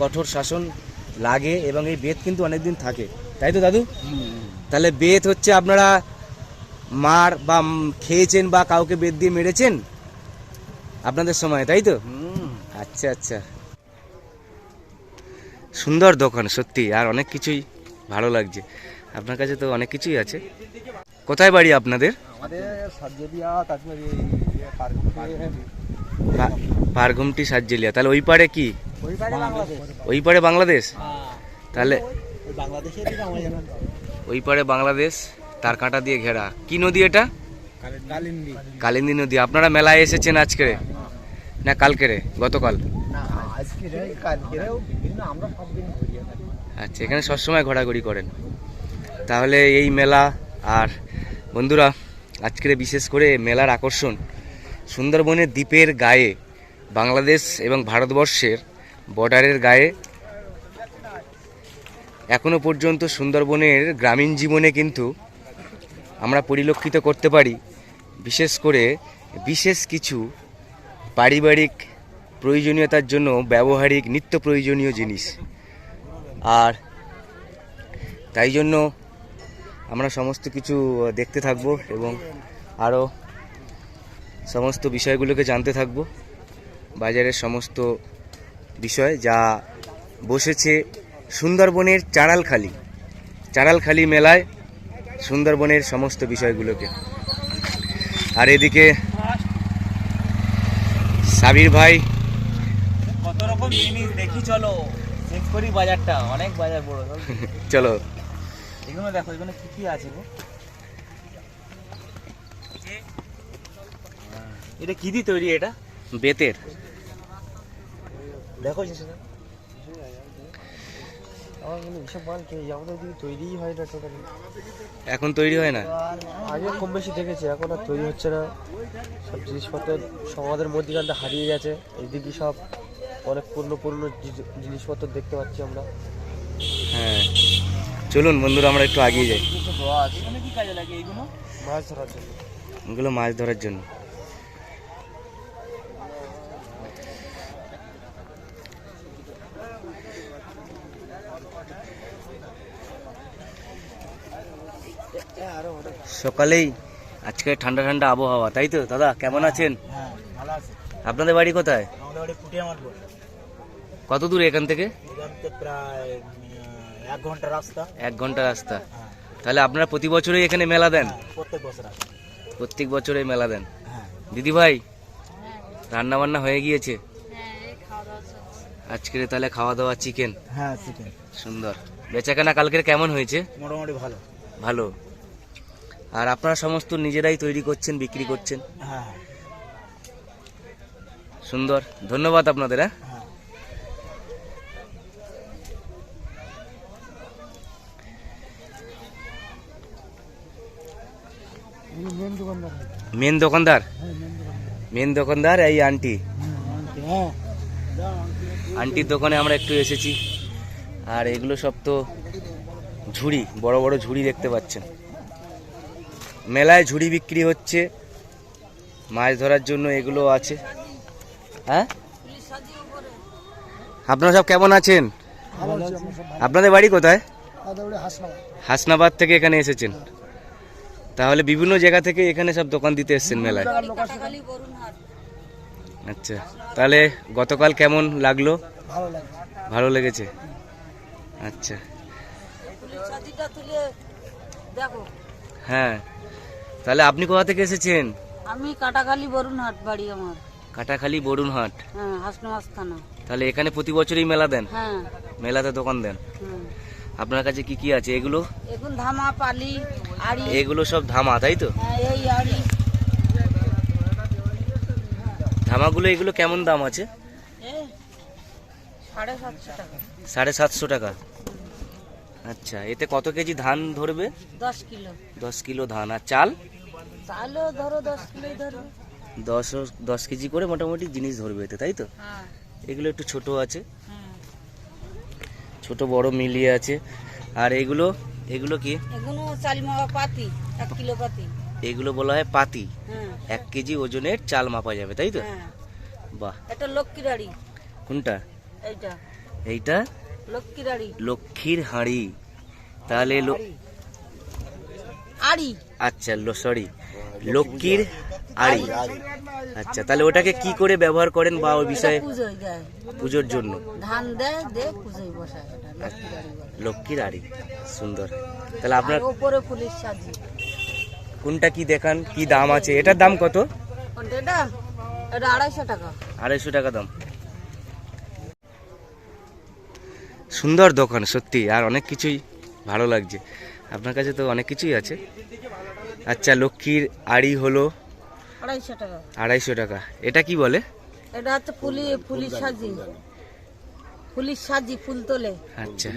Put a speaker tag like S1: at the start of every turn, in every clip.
S1: কঠোর শাসন লাগে এবং এই বেত কিন্তু অনেক দিন থাকে। তাই তো দাদু? তাহলে বেত হচ্ছে আপনারা মার বা খেয়েছেন বা কাউকে বেত দিয়ে মেরেছেন আপনাদের সময় তাই তো? আচ্ছা আচ্ছা। সুন্দর দোকান সত্যি আর অনেক কিছুই ভালো লাগছে। আপনার কাছে তো অনেক কিছুই আছে। কোথায় বাড়ি আপনাদের? পারঘুমটি সাজ্জেলিয়া তাহলে ওই পারে কি?
S2: ওই পারে বাংলাদেশ?
S1: বাংলাদেশ তাহলে
S2: ওই
S1: পারে বাংলাদেশ তার কাঁটা দিয়ে ঘেরা। কি নদী এটা?
S2: কালিন্দি।
S1: নদী। আপনারা মেলায় এসেছেন আজকে না গতকাল?
S2: রে কালকে সব দিন
S1: আচ্ছা এখানে সবসময় ঘোরাঘুরি করেন। তাহলে এই মেলা আর বন্ধুরা আজকের বিশেষ করে মেলার আকর্ষণ। সুন্দরবনের দ্বীপের গায়ে বাংলাদেশ এবং ভারতবর্ষের বর্ডারের গায়ে। এখনও পর্যন্ত সুন্দরবনের গ্রামীণ জীবনে কিন্তু আমরা পরিলক্ষিত করতে পারি। বিশেষ করে বিশেষ কিছু পারিবারিক প্রয়োজনীয়তার জন্য ব্যবহারিক, নিত্য প্রয়োজনীয় জিনিস। আর তাই জন্য আমরা সমস্ত কিছু দেখতে থাকব এবং আরও সমস্ত বিষয়গুলোকে জানতে থাকব। বাজারের সমস্ত বিষয় যা বসেছে সুন্দরবনের চাড়ালখালি চাড়ালখালি মেলায় সুন্দরবনের সমস্ত বিষয়গুলোকে। আর এদিকে সাবির ভাই
S3: কত রকম জিনিস দেখি চলো। চেক করি বাজারটা অনেক বাজার বড়।
S1: চলো।
S3: এগুলো দেখো এখানে কি কি আছে গো? এটা কি দিয়ে তৈরি এটা?
S1: বেতের।
S3: দেখো সেটা
S2: আমার হয় এসব মাল কি আমাদের দিকে তৈরিই হয় না টোটালি
S1: এখন তৈরি হয় না?
S2: আগে কম বেশি দেখেছি এখন আর তৈরি হচ্ছে না। সব জিনিসপত্র সব আমাদের মধ্যিখানটা হারিয়ে গেছে। এইদিকে সব অনেক পুরনো পুরনো জিনিসপত্র দেখতে পাচ্ছি আমরা।
S1: হ্যাঁ। চলুন বন্ধুরা আমরা একটু আগিয়ে যাই।
S2: মাছ ধরার জন্য।
S1: এগুলো মাছ ধরার জন্য। সকালেই আজকে ঠান্ডা ঠান্ডা আবহাওয়া তাই তো? দাদা কেমন আছেন?
S3: হ্যাঁ ভালো আছে।
S1: আপনাদের বাড়ি কোথায়? কত দূর এখান থেকে?
S3: এক ঘণ্টা রাস্তা। হ্যাঁ
S1: তাহলে আপনারা প্রতি বছরই এখানে মেলা দেন?
S3: হ্যাঁ, প্রত্যেক বছর
S1: মেলা দেন?
S3: হ্যাঁ।
S1: দিদি ভাই রান্না বান্না হয়ে গিয়েছে? আজকের তাহলে খাওয়া দাওয়া চিকেন।
S3: হ্যাঁ চিকেন।
S1: সুন্দর। বেচাকেনা কালকের কেমন হয়েছে?
S3: মোটামুটি ভালো।
S1: ভালো। আর আপনারা সমস্ত নিজেরাই তৈরি করছেন বিক্রি করছেন?
S3: হ্যাঁ।
S1: সুন্দর। ধন্যবাদ আপনাদের হ্যাঁ?
S3: হ্যাঁ।
S2: মেন দোকানদার।
S1: মেন দোকানদার এই আন্টি।
S2: হ্যাঁ।
S1: আন্টির দোকানে আমরা একটু এসেছি। আর এগুলো সব তো ঝুড়ি বড় বড় ঝুড়ি দেখতে পাচ্ছেন। মেলায় ঝুড়ি বিক্রি হচ্ছে। মাছ ধরার জন্য এগুলো আছে। হ্যাঁ? আপনারা সব কেমন আছেন? আপনাদের বাড়ি কোথায়? হাসনাবাদ থেকে এখানে এসেছেন। তাহলে বিভিন্ন জায়গা থেকে এখানে সব দোকান দিতে এসেছেন মেলায়। আচ্ছা তাহলে গতকাল কেমন লাগল?
S2: ভালো
S1: লেগেছে। আচ্ছা। হ্যাঁ। তাহলে আপনি কোথা থেকে এসেছেন?
S4: আমি কাটাখালি বরুণ হাট বাড়ি আমার।
S1: কাটাখালি বরুণহাট।
S4: হ্যাঁ হাসনামাজ থানা।
S1: তাহলে এখানে প্রতি বছরই মেলা দেন?
S4: হ্যাঁ।
S1: মেলাতে দোকান দেন? আপনার কাছে কি কি আছে? এগুলো?
S4: এখন ধামা পালি আড়ি।
S1: এগুলো সব ধামা তাই তো?
S4: হ্যাঁ, এই আড়ি।
S1: ধামাগুলো এগুলো কেমন দাম আছে?
S4: সাড়ে সাতশো টাকা।
S1: আচ্ছা এতে কত কেজি ধান ধরবে?
S4: দশ কিলো।
S1: দশ কিলো ধান। আর চাল?
S4: চালও ধরো দশ কিলোই ধরো
S1: দশ দশ কেজি করে মোটামুটি জিনিস ধরবে এতে তাই তো?
S4: হ্যাঁ।
S1: এগুলো একটু ছোট আছে। ছোট বড় মিলিয়ে আছে। আর এগুলো এগুলো কি?
S4: এগুলো চালিমাওয়া পাতি এক কিলো পাতি।
S1: এগুলো বলা হয় পাতি। এক কেজি ওজনের চাল মাপা যাবে তাই তো?
S4: হ্যাঁ।
S1: বাহ।
S4: এটা লক্ষ্মীর আড়ি
S1: কোনটা?
S4: এইটা।
S1: এইটা?
S4: লক্ষ্মীর আড়ি
S1: লক্ষ্মীর হাঁড়ি। তাহলে
S4: আড়ি।
S1: আচ্ছা সরি লক্ষ্মীর আড়ি। আচ্ছা তাহলে ওটাকে কি করে ব্যবহার করেন বা ওই বিষয়ে পুজোর জন্য?
S4: ধান দেয় পুজোয় বসায় লক্ষ্মীর আড়ি
S1: সুন্দর। তাহলে আপনার
S4: ওপরে পুলিশ সাজি।
S1: কোনটা কি দেখান? কি দাম আছে? এটার দাম কত?
S4: টাকা।
S1: আড়াইশো টাকা দাম। সুন্দর দোকান সত্যি। আর অনেক কিছুই ভালো লাগছে। আপনার কাছে তো অনেক কিছুই আছে। আচ্ছা লক্ষ্মীর আড়ি হলো
S4: আড়াইশো টাকা।
S1: আড়াইশো টাকা। এটা কি বলে?
S4: এটা হচ্ছে পুলি পুলিশ সাজি। পুলিশ সাজি ফুল তোলে।
S1: আচ্ছা।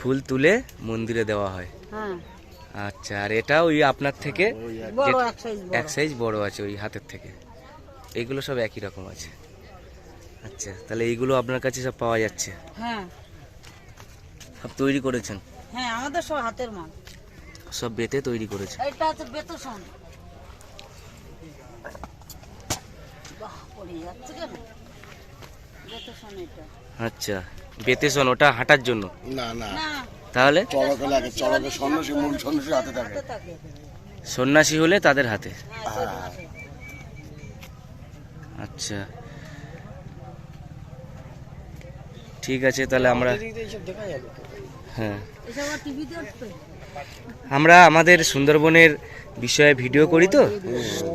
S1: ফুল তুলে মন্দিরে দেওয়া হয়।
S4: হ্যাঁ।
S1: আচ্ছা আর এটা ওই আপনার থেকে?
S4: এক সাইজ
S1: এক সাইজ বড় আছে ওই হাতের থেকে। এগুলো সব একই রকম আছে। আচ্ছা তাহলে এইগুলো আপনার কাছে সব পাওয়া যাচ্ছে।
S4: হ্যাঁ।
S1: সব তৈরি করেছেন?
S4: হ্যাঁ আমাদের সব হাতের মাল।
S1: সব বেতে তৈরি করেছেন
S4: এটা হচ্ছে বেতসন বাহ পড়ে যাচ্ছে কেন?
S1: আচ্ছা বেতেশন ওটা হাঁটার জন্য।
S5: না না।
S1: তাহলে?
S5: চড়কে লাগে চড়কে সন্ন্যাসী মূল সন্ন্যাসী হাতে থাকে।
S1: সন্ন্যাসী হলে তাদের হাতে।
S4: হ্যাঁ তোদের হাতে।
S1: আচ্ছা। ঠিক আছে তাহলে আমরা
S2: এইসব দেখা যাবে।
S1: হ্যাঁ। আমরা আমাদের সুন্দরবনের বিষয়ে ভিডিও করি তো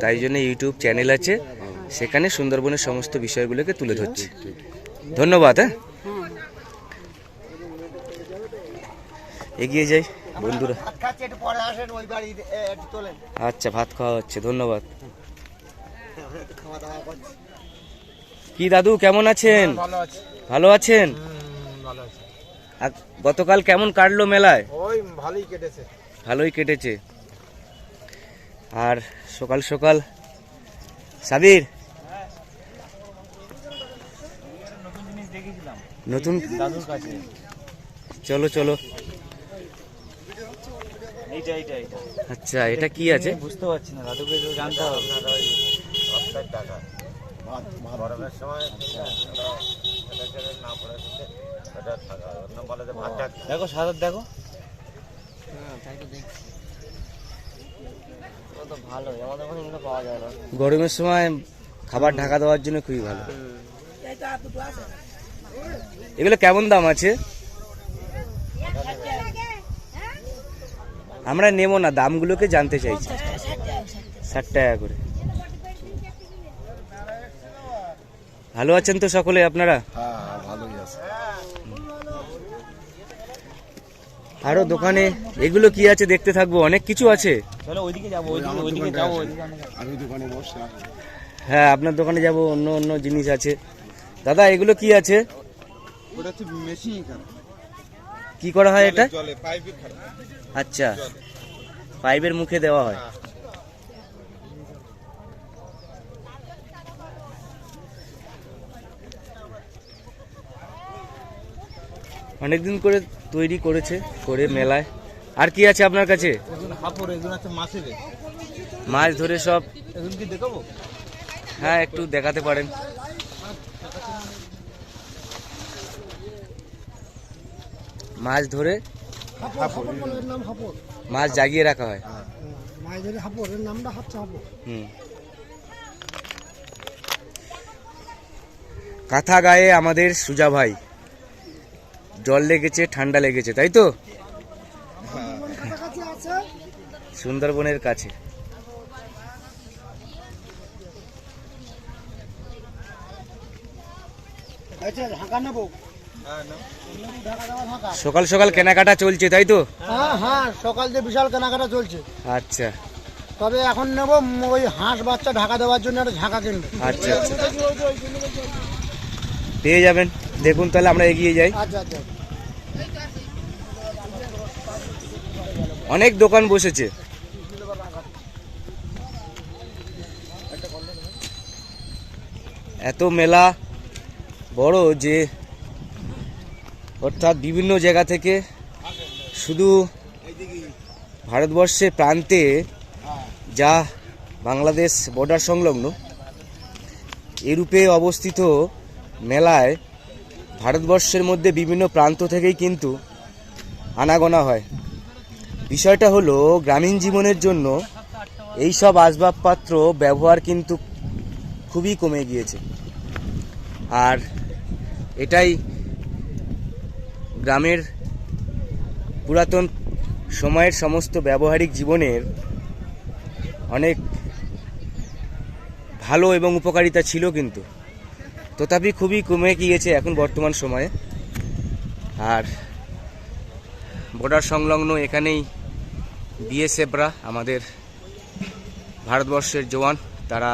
S1: তাই জন্য ইউটিউব চ্যানেল আছে সেখানে সুন্দরবনের সমস্ত বিষয়গুলোকে তুলে ধরছি। ধন্যবাদ হ্যাঁ? এগিয়ে যাই বন্ধুরা। আচ্ছা ভাত খাওয়া হচ্ছে ধন্যবাদ। কি দাদু কেমন আছেন?
S2: ভালো
S1: আছেন? গতকাল কেমন কাটলো মেলায়?
S2: ওই ভালোই কেটেছে।
S1: ভালোই কেটেছে। আর সকাল সকাল সাবির?
S3: নতুন? জিনিস দাদুর কাছে
S1: চলো চলো। আচ্ছা এটা কি আছে?
S3: বুঝতে পারছি না দাদুকে জানতে হবে। দেখো সাদার দেখো।
S1: গরমের সময় খাবার ঢাকা দেওয়ার জন্য খুবই ভালো। এগুলো কেমন দাম আছে? আমরা নেব না, দামগুলোকে জানতে চাইছি। ষাট টাকা করে। ভালো আছেন তো সকলে আপনারা?
S5: হ্যাঁ ভালোই আছে।
S1: আরও দোকানে এগুলো কি আছে দেখতে থাকব? অনেক কিছু আছে। হ্যাঁ আপনার দোকানে যাব অন্য অন্য জিনিস আছে। দাদা এগুলো কি আছে? কি করা হয় এটা?
S5: জলে পাইপের খারাপ।
S1: আচ্ছা। পাইপের মুখে দেওয়া হয়। অনেকদিন করে তৈরি করেছে করে মেলায়। আর কি আছে আপনার কাছে? মাছ ধরে সব হ্যাঁ একটু দেখাতে পারেন। মাছ ধরে মাছ জাগিয়ে রাখা হয়।
S2: মাছ ধরে হাপড় এর নামটা হচ্ছে হাপড়।
S1: হুম। কাঁথা গায়ে আমাদের সুজা ভাই। জল লেগেছে ঠান্ডা লেগেছে তাই তো? সুন্দরবনের কাছে।
S2: আচ্ছা
S1: সকাল সকাল কেনাকাটা চলছে তাই তো?
S2: হ্যাঁ হ্যাঁ সকাল দিয়ে বিশাল কেনাকাটা চলছে।
S1: আচ্ছা।
S2: তবে এখন নেব ওই হাঁস বাচ্চা ঢাকা দেওয়ার জন্য একটা ঝাঁকা কিনবো।
S1: আচ্ছা আচ্ছা। পেয়ে যাবেন। দেখুন তাহলে আমরা এগিয়ে যাই।
S2: আচ্ছা আচ্ছা।
S1: অনেক দোকান বসেছে। এত মেলা বড় যে অর্থাৎ বিভিন্ন জায়গা থেকে শুধু ভারতবর্ষের প্রান্তে যা বাংলাদেশ বর্ডার সংলগ্ন, এরূপে অবস্থিত মেলায় ভারতবর্ষের মধ্যে বিভিন্ন প্রান্ত থেকেই কিন্তু আনাগোনা হয়। বিষয়টা হলো, গ্রামীণ জীবনের জন্য এই সব আসবাবপত্র ব্যবহার কিন্তু খুবই কমে গিয়েছে। আর এটাই গ্রামের পুরাতন সময়ের সমস্ত ব্যবহারিক জীবনের অনেক ভালো এবং উপকারিতা ছিল কিন্তু। তথাপি খুবই কমে গিয়েছে এখন বর্তমান সময়ে। আর বর্ডার সংলগ্ন এখানেই বিএসএফরা আমাদের ভারতবর্ষের জওয়ান, তারা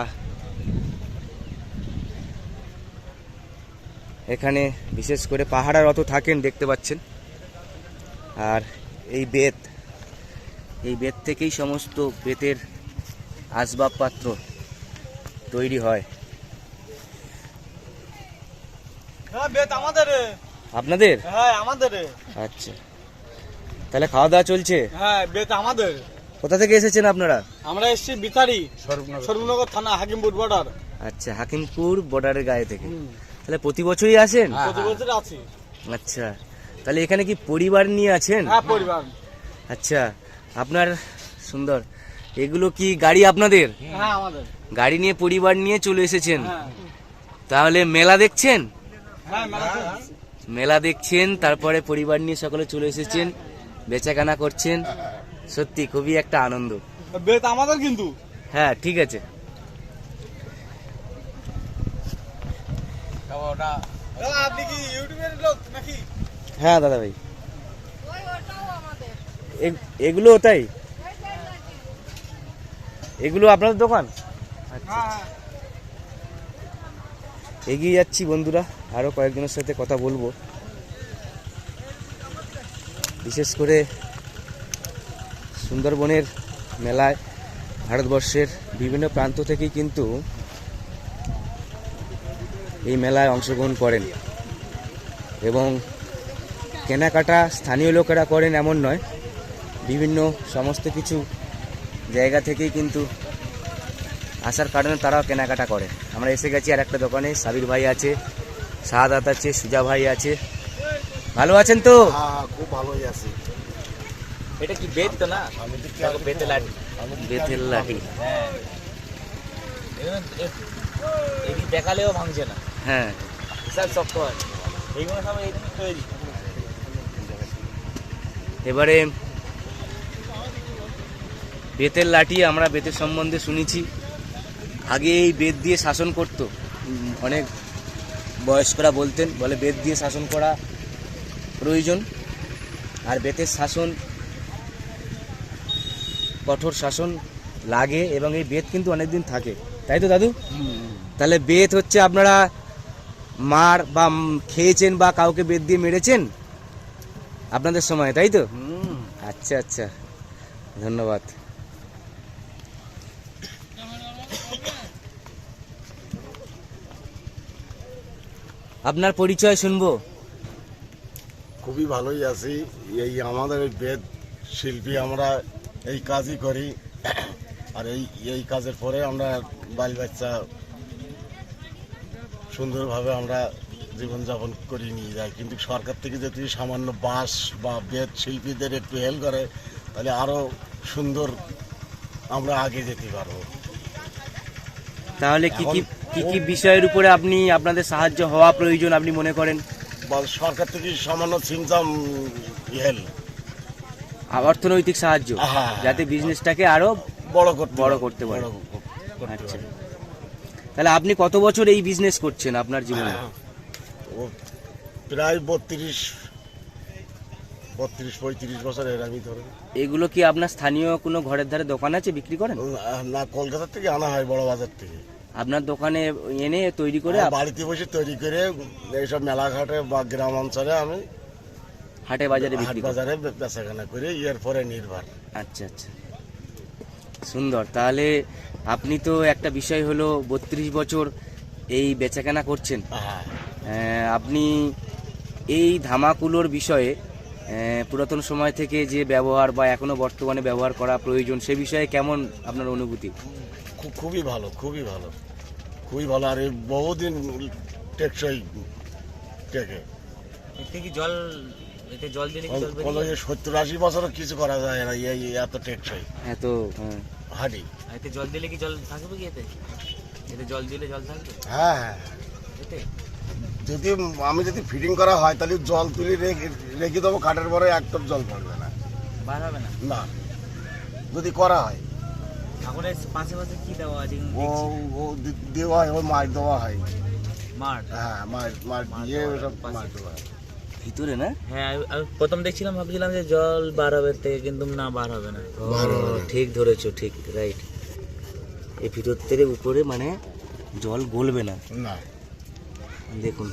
S1: এখানে বিশেষ করে পাহাড়ার অত থাকেন, দেখতে পাচ্ছেন। আর এই বেত এই বেত থেকেই সমস্ত বেতের আসবাবপত্র তৈরি হয়
S3: হ্যাঁ বেত আমাদের।
S1: আপনাদের?
S3: হ্যাঁ আমাদের।
S1: আচ্ছা। তাহলে খাওয়া দাওয়া চলছে?
S3: হ্যাঁ বেত আমাদের।
S1: কোথা থেকে এসেছেন আপনারা?
S3: আমরা এসেছি বিতারি সর্বনগর থানা হাকিমপুর বর্ডার
S1: আচ্ছা হাকিমপুর বর্ডারের গায়ে থেকে। তাহলে প্রতি বছরই আসেন?
S3: প্রতি বছর আছি।
S1: আচ্ছা। তাহলে এখানে কি পরিবার নিয়ে আছেন?
S3: হ্যাঁ পরিবার।
S1: আচ্ছা আপনার সুন্দর। এগুলো কি গাড়ি আপনাদের?
S3: হ্যাঁ আমাদের।
S1: গাড়ি নিয়ে পরিবার নিয়ে চলে এসেছেন?
S3: হ্যাঁ।
S1: তাহলে মেলা দেখছেন?
S3: হ্যাঁ মেলা
S1: মেলা দেখছেন তারপরে পরিবার নিয়ে সকলে চলে এসেছেন বেচাকেনা করছেন। সত্যি খুবই একটা আনন্দ।
S3: বেত আমাদের কিন্তু।
S1: হ্যাঁ ঠিক আছে।
S3: আপনি কি ইউটিউবের লোক নাকি
S1: হ্যাঁ দাদা ভাই। এ- এগুলো ওটাই? এগুলো আপনাদের দোকান? আচ্ছা
S3: হ্যাঁ
S1: এগিয়ে যাচ্ছি বন্ধুরা। আরও কয়েকজনের সাথে কথা বলব। বিশেষ করে সুন্দরবনের মেলায় ভারতবর্ষের বিভিন্ন প্রান্ত থেকেই কিন্তু এই মেলায় অংশগ্রহণ করেন এবং কেনাকাটা স্থানীয় লোকেরা করেন এমন নয়, বিভিন্ন সমস্ত কিছু জায়গা থেকেই কিন্তু আসার কারণে তারাও কেনাকাটা করে আমরা এসে গেছি আর একটা দোকানে, সাবির ভাই আছে। শাহাদাত আছে সুজা ভাই আছে। ভালো আছেন তো?
S5: হ্যাঁ খুব ভালোই আছি।
S3: এটা কি বেত তো না? দেখো বেতে লাঠি।
S1: বেতের লাঠি।
S3: হ্যাঁ। এটি দেখালেও ভাঙছে না।
S1: হ্যাঁ।
S3: বিশাল শক্ত এইগুলো সব এই তৈরি।
S1: এবারে বেতের লাঠি আমরা বেতের সম্বন্ধে শুনেছি। আগে এই বেত দিয়ে শাসন করতো। অনেক বয়স্করা বলতেন বলে বেত দিয়ে শাসন করা প্রয়োজন। আর বেতের শাসন কঠোর শাসন লাগে এবং এই বেত কিন্তু অনেকদিন থাকে। তাই তো দাদু? তাহলে বেত হচ্ছে আপনারা মার বা খেয়েছেন বা কাউকে বেত দিয়ে মেরেছেন? আপনাদের সময় তাই তো? আচ্ছা আচ্ছা। ধন্যবাদ। আপনার পরিচয় শুনব?
S5: খুবই ভালোই আছি। এই আমাদের এই বেদ শিল্পী আমরা এই কাজই করি। আর এই এই কাজের পরে আমরা বাল বাচ্চা সুন্দরভাবে আমরা জীবনযাপন করি নিয়ে যাই। কিন্তু সরকার থেকে যদি সামান্য বাস বা বেদ শিল্পীদের একটু হেল্প করে তাহলে আরও সুন্দর আমরা আগে যেতে পারব।
S1: তাহলে কি কি কি কি বিষয়ের উপরে আপনি আপনাদের সাহায্য হওয়া প্রয়োজন আপনি মনে করেন?
S5: সরকার থেকে সামান্য হেল্প
S1: আ- অর্থনৈতিক সাহায্য
S5: হ্যাঁ।
S1: যাতে বিজনেসটাকে আরও
S5: বড় করতে
S1: বড় করতে পারে। আচ্ছা। তাহলে আপনি কত বছর এই বিজনেস করছেন আপনার জীবনে?
S5: প্রায় বত্রিশ বত্রিশ পঁয়ত্রিশ বছর এর আমি ধরে
S1: এগুলো কি আপনার স্থানীয় কোনো ঘরের ধারে দোকান আছে বিক্রি করেন?
S5: না কলকাতা থেকে আনা হয় বড় বাজার থেকে।
S1: আপনার দোকানে এনে তৈরি করে
S5: বাড়িতে বসে তৈরি করে এইসব মেলাঘাটে বা গ্রাম অঞ্চলে আমি
S1: হাটে বাজারে
S5: হাট
S1: বিক্রি
S5: বাজারে বেচাকেনা করে এর পরে নির্ভর।
S1: আচ্ছা আচ্ছা। সুন্দর। তাহলে আপনি তো একটা বিষয় হলো বত্রিশ বছর এই বেচাকেনা করছেন।
S5: হ্যাঁ।
S1: আপনি এই ধামাকুলোর বিষয়ে পুরাতন সময় থেকে যে ব্যবহার বা এখনও বর্তমানে ব্যবহার করা প্রয়োজন সে বিষয়ে কেমন আপনার অনুভূতি?
S5: খুবই ভালো খুবই ভালো। খুবই ভালো। আর এই বহুদিন টেকসই টেকে
S3: এতে কি জল এতে জল দিলে কি জল
S5: কোনো
S3: বেরিয়ে
S5: সত্তর আশি বছরও কিছু করা যায় না এই এত টেকসই।
S1: এত হ্যাঁ।
S5: হাঁড়ি
S3: এতে জল দিলে কি জল থাকবে কি এতে? এতে জল দিলে জল থাকবে?
S5: হ্যাঁ হ্যাঁ।
S3: এতে?
S5: যদি আমি যদি ফিটিং করা হয় তাহলে জল তুলি রেখে রেখে দেবো কাঠের পরে এক টপ জল পড়বে না?
S3: না।
S5: যদি করা হয়।
S3: ঠাকুরের পাশে পাশে কি দেওয়া আছে
S5: ও ও দেওয়া হয় ও মাছ দেওয়া হয়।
S3: মাঠ
S5: হ্যাঁ দিয়ে
S3: দেওয়া
S5: ওসব
S3: পাশে।
S5: দেওয়া হয়।
S1: ভিতরে না?
S3: হ্যাঁ আমি- প্রথম দেখছিলাম ভাবছিলাম যে জল বার হবে এর থেকে কিন্তু না বার হবে না।
S1: ঠিক ধরেছো ঠিক রাইট এই ভিতর থেকে উপরে মানে জল গলবে না।
S5: না।
S1: দেখুন।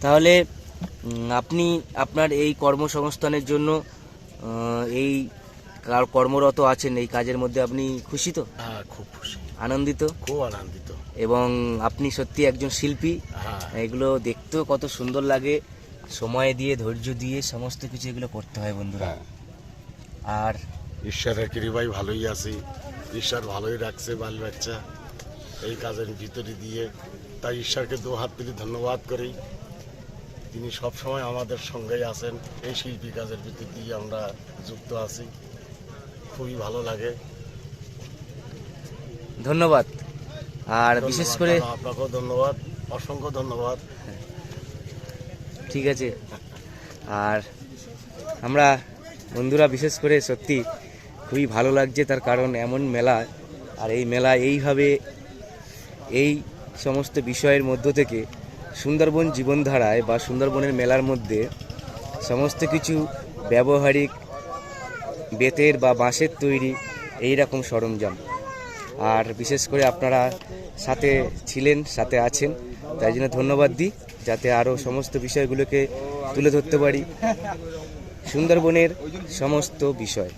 S1: তাহলে আপনি আপনার এই কর্মসংস্থানের জন্য এই কার- কর্মরত আছেন এই কাজের মধ্যে আপনি খুশি তো?
S5: হ্যাঁ খুব খুশি।
S1: আনন্দিত?
S5: খুব আনন্দিত।
S1: এবং আপনি সত্যি একজন শিল্পী।
S5: হ্যাঁ।
S1: এগুলো দেখতেও কত সুন্দর লাগে। সময় দিয়ে ধৈর্য দিয়ে সমস্ত কিছু এগুলো করতে হয় বন্ধুরা।
S5: হ্যাঁ।
S1: আর
S5: ঈশ্বরের কৃপাই ভালোই আছি। ঈশ্বর ভালোই রাখছে বাল বাচ্চা। এই কাজের ভিতরে দিয়ে। তাই ঈশ্বরকে দু হাত তুলে ধন্যবাদ করি। তিনি সবসময় আমাদের সঙ্গেই আছেন। এই শিল্পী কাজের দিয়ে আমরা যুক্ত আছি। খুবই ভালো লাগে।
S1: ধন্যবাদ। আর বিশেষ করে
S5: আপনাকেও ধন্যবাদ। অসংখ্য ধন্যবাদ।
S1: ঠিক আছে। আর আমরা বন্ধুরা বিশেষ করে সত্যি খুবই ভালো লাগছে তার কারণ এমন মেলা। আর এই মেলা এইভাবে এই সমস্ত বিষয়ের মধ্য থেকে সুন্দরবন জীবনধারায় বা সুন্দরবনের মেলার মধ্যে সমস্ত কিছু ব্যবহারিক বেতের বা বাঁশের তৈরি এই রকম সরঞ্জাম। আর বিশেষ করে আপনারা সাথে ছিলেন, সাথে আছেন, তাই জন্য ধন্যবাদ দিই, যাতে আরও সমস্ত বিষয়গুলোকে তুলে ধরতে পারি। সুন্দরবনের সমস্ত বিষয়।